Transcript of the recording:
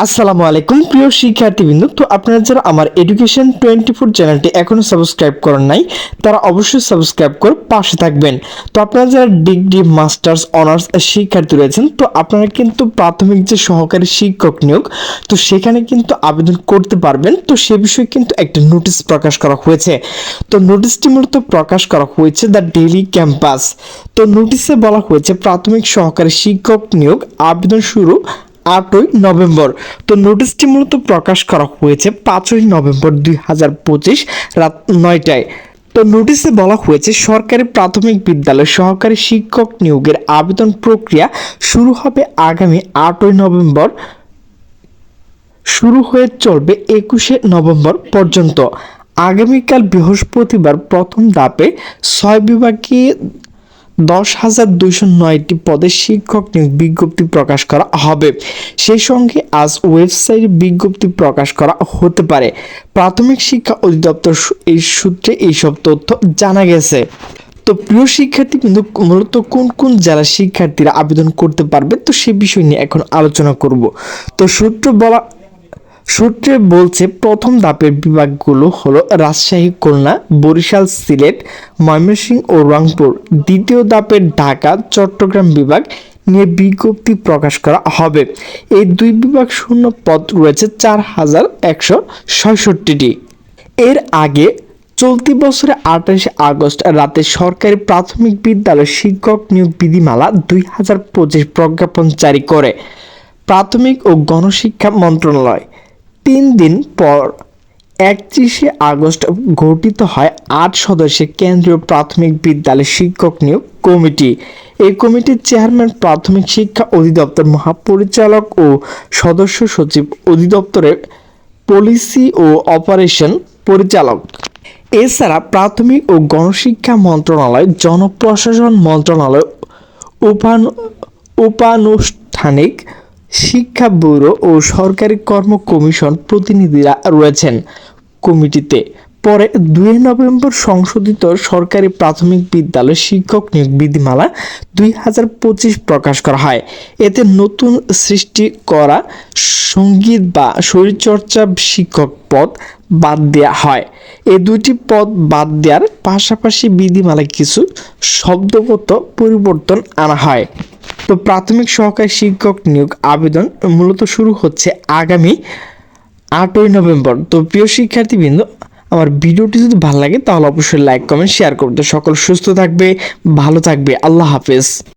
আসসালামু আলাইকুম, প্রিয় শিক্ষার্থীবৃন্দ। তো আপনারা যারা আমার এডুকেশন টোয়েন্টি ফোর চ্যানেলটি এখনও সাবস্ক্রাইব করেন নাই, তারা অবশ্যই সাবস্ক্রাইব করে পাশে থাকবেন। তো আপনারা যারা ডিগ্রি মাস্টার্স অনার্স শিক্ষার্থী রয়েছেন, তো আপনারা কিন্তু প্রাথমিক যে সহকারী শিক্ষক নিয়োগ, তো সেখানে কিন্তু আবেদন করতে পারবেন। তো সে বিষয়ে কিন্তু একটা নোটিশ প্রকাশ করা হয়েছে। তো নোটিশটি মূলত প্রকাশ করা হয়েছে দ্য ডেইলি ক্যাম্পাস তো নোটিশে বলা হয়েছে, প্রাথমিক সহকারী শিক্ষক নিয়োগ, আবেদন শুরু আটই নভেম্বর। তো নোটিশটি মূলত প্রকাশ করা হয়েছে পাঁচই নভেম্বর দুই হাজার পঁচিশ রাত নয়টায়। তো নোটিশে বলা হয়েছে সরকারি প্রাথমিক বিদ্যালয় সহকারী শিক্ষক নিয়োগের আবেদন প্রক্রিয়া শুরু হবে আগামী আটই নভেম্বর। শুরু হয়ে চলবে একুশে নভেম্বর পর্যন্ত। আগামীকাল বৃহস্পতিবার প্রথম ধাপে ছয় বিভাগে দশ হাজার দুইশো নয়টি পদে শিক্ষক নিয়োগ বিজ্ঞপ্তি প্রকাশ করা হবে। সেই সঙ্গে আজ ওয়েবসাইটে বিজ্ঞপ্তি প্রকাশ করা হতে পারে। প্রাথমিক শিক্ষা অধিদপ্তর এই সূত্রে এইসব তথ্য জানা গেছে। তো প্রিয় শিক্ষার্থী কিন্তু মূলত কোন কোন জেলার শিক্ষার্থীরা আবেদন করতে পারবে? তো সে বিষয় নিয়ে এখন আলোচনা করব। তো সূত্র বলা সূত্রে বলছে, প্রথম ধাপের বিভাগগুলো হলো রাজশাহী, খুলনা, বরিশাল, সিলেট, ময়মনসিংহ ও রংপুর। দ্বিতীয় ধাপের ঢাকা, চট্টগ্রাম বিভাগ নিয়ে বিজ্ঞপ্তি প্রকাশ করা হবে। এই দুই বিভাগ শূন্য পদ রয়েছে চার হাজার একশো ছয়ষট্টিটি। এর আগে চলতি বছরের আঠাশে আগস্ট রাতে সরকারি প্রাথমিক বিদ্যালয় শিক্ষক নিয়োগ বিধিমালা দুই হাজার পঁচিশ প্রজ্ঞাপন জারি করে। প্রাথমিক ও গণশিক্ষা মন্ত্রণালয় তিন দিন পর একত্রিশে আগস্ট গঠিত হয় আট সদস্যের কেন্দ্রীয় প্রাথমিক বিদ্যালয় শিক্ষক নিয়োগ কমিটি। এই কমিটির চেয়ারম্যান প্রাথমিক শিক্ষা অধিদপ্তর মহাপরিচালক ও সদস্য সচিব অধিদপ্তরের পলিসি ও অপারেশন পরিচালক। এছাড়া প্রাথমিক ও গণশিক্ষা মন্ত্রণালয়, জনপ্রশাসন মন্ত্রণালয়, উপান, উপানুষ্ঠানিক শিক্ষা ব্যুরো ও সরকারি কর্ম কমিশন প্রতিনিধিরা রয়েছেন কমিটিতে। পরে দুই নভেম্বর সংশোধিত সরকারি প্রাথমিক বিদ্যালয় শিক্ষক নিয়োগ বিধিমালা দুই হাজার পঁচিশ প্রকাশ করা হয়। এতে নতুন সৃষ্টি করা সংগীত বা শরীরচর্চা শিক্ষক পদ বাদ দেওয়া হয়। এই দুটি পদ বাদ দেওয়ার পাশাপাশি বিধিমালায় কিছু শব্দগত পরিবর্তন আনা হয়। তো প্রাথমিক সহকারী শিক্ষক নিয়োগ আবেদন মূলত শুরু হচ্ছে আগামী আটই নভেম্বর। তো প্রিয় শিক্ষার্থীবৃন্দ, আমার ভিডিওটি যদি ভালো লাগে তাহলে অবশ্যই লাইক, কমেন্ট শেয়ার করতে সকল সুস্থ থাকবে, ভালো থাকবে। আল্লাহ হাফেজ।